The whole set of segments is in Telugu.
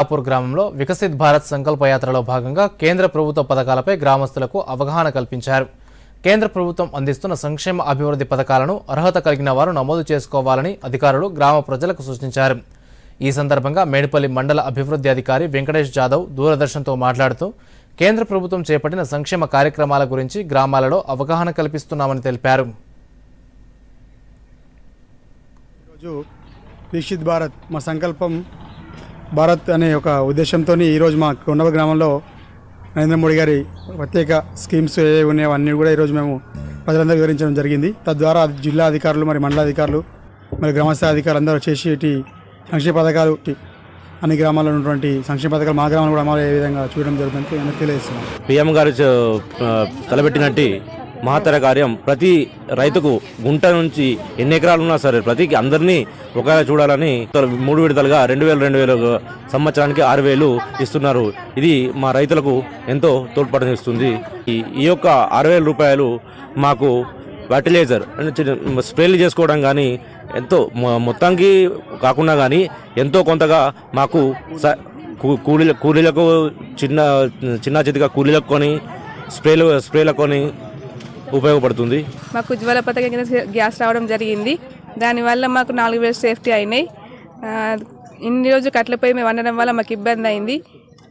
షాపూర్ గ్రామంలో వికసిత్ భారత్ సంకల్పయాత్రలో భాగంగా కేంద్ర ప్రభుత్వ పథకాలపై గ్రామస్తులకు అవగాహన కల్పించారు. కేంద్ర ప్రభుత్వం అందిస్తున్న సంక్షేమ అభివృద్ధి పథకాలను అర్హత కలిగిన వారు నమోదు చేసుకోవాలని అధికారులు గ్రామ ప్రజలకు సూచించారు. ఈ సందర్భంగా మేడిపల్లి మండల అభివృద్ధి అధికారి వెంకటేష్ జాదవ్ దూరదర్శన్తో మాట్లాడుతూ కేంద్ర ప్రభుత్వం చేపట్టిన సంక్షేమ కార్యక్రమాల గురించి గ్రామాలలో అవగాహన కల్పిస్తున్నామని తెలిపారు. ఈరోజు దీక్షిత్ భారత్ మా సంకల్పం భారత్ అనే ఒక ఉద్దేశంతో ఈరోజు మా కొండవ గ్రామంలో నరేంద్ర మోడీ గారి ప్రత్యేక స్కీమ్స్ ఏ ఉన్నాయో అన్నీ కూడా ఈరోజు మేము ప్రజలందరూ వివరించడం జరిగింది. తద్వారా జిల్లా అధికారులు మరి మండల అధికారులు మరి గ్రామస్థాయి అధికారులు అందరూ చేసి ఇటు సంక్షేమ పథకాలు అన్ని గ్రామాల్లో ఉన్నటువంటి సంక్షేమ పథకాలు మా గ్రామంలో కూడా అమలు ఏ విధంగా చూడడం జరుగుతుంది అని తెలియజేస్తున్నాం. పిఎం గారు చ- తలపెట్టినట్టు మహత్తర కార్యం. ప్రతి రైతుకు గుంట నుంచి ఎన్ని ఎకరాలు ఉన్నా సరే ప్రతి అందరినీ ఒకవేళ చూడాలని మూడు విడతలుగా రెండు వేలు రెండు వేలు సంవత్సరానికి ఆరు వేలు ఇస్తున్నారు. ఇది మా రైతులకు ఎంతో తోడ్పడనిస్తుంది ఈ ఈ యొక్క ఆరు వేల రూపాయలు మాకు ఫర్టిలైజర్ స్ప్రేలు చేసుకోవడం కానీ ఎంతో మొత్తానికి కాకుండా కానీ ఎంతో కొంతగా మాకు కూలీల కూలీలకు చిన్న చిన్న చితిగా కూలీలకు కొని స్ప్రేలు స్ప్రేలకు కొని ఉపయోగపడుతుంది. మాకు ఉజ్వల పథకం కింద గ్యాస్ రావడం జరిగింది. దానివల్ల మాకు నాలుగు వేలు సేఫ్టీ అయినాయి. ఇన్ని రోజు కట్ల పొయ్యి మేము వండడం వల్ల మాకు ఇబ్బంది అయింది.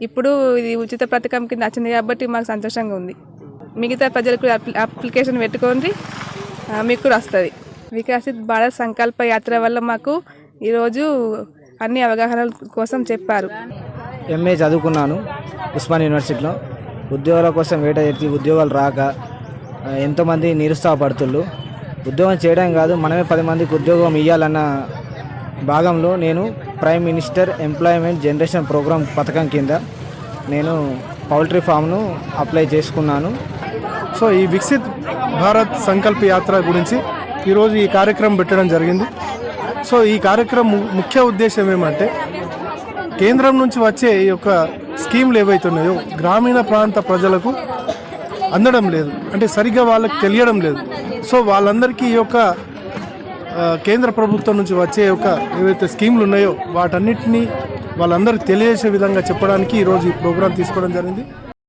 ఇప్పుడు ఇది ఉచిత పథకం కింద వచ్చింది కాబట్టి మాకు సంతోషంగా ఉంది. మిగతా ప్రజలకు అప్లి- అప్లికేషన్ పెట్టుకోండి. మీకు కూడా వస్తుంది. వికసిత్ భారత్ సంకల్ప యాత్ర వల్ల మాకు ఈరోజు అన్ని అవగాహన కోసం చెప్పారు. ఎంఏ చదువుకున్నాను ఉస్మాన్ యూనివర్సిటీలో. ఉద్యోగాల కోసం వేట ఎత్తి ఉద్యోగాలు రాక ఎంతోమంది నిరుత్సాహపడుతుళ్ళు. ఉద్యోగం చేయడం కాదు మనమే పది మందికి ఉద్యోగం ఇవ్వాలన్న భాగంలో నేను prime minister employment generation programme పథకం కింద నేను పౌల్ట్రీ ఫామ్ను అప్లై చేసుకున్నాను. సో ఈ వికసిత్ భారత్ సంకల్ప యాత్ర గురించి ఈరోజు ఈ కార్యక్రమం పెట్టడం జరిగింది. సో ఈ కార్యక్రమం ముఖ్య ఉద్దేశం ఏమంటే కేంద్రం నుంచి వచ్చే ఈ యొక్క స్కీమ్లు ఏవైతున్నాయో గ్రామీణ ప్రాంత ప్రజలకు అందడం లేదు. అంటే సరిగ్గా వాళ్ళకి తెలియడం లేదు. సో వాళ్ళందరికీ ఈ యొక్క కేంద్ర ప్రభుత్వం నుంచి వచ్చే యొక్క ఏవైతే స్కీమ్లు ఉన్నాయో వాటన్నిటినీ వాళ్ళందరికీ తెలియజేసే విధంగా చెప్పడానికి ఈరోజు ఈ ప్రోగ్రాం తీసుకోవడం జరిగింది.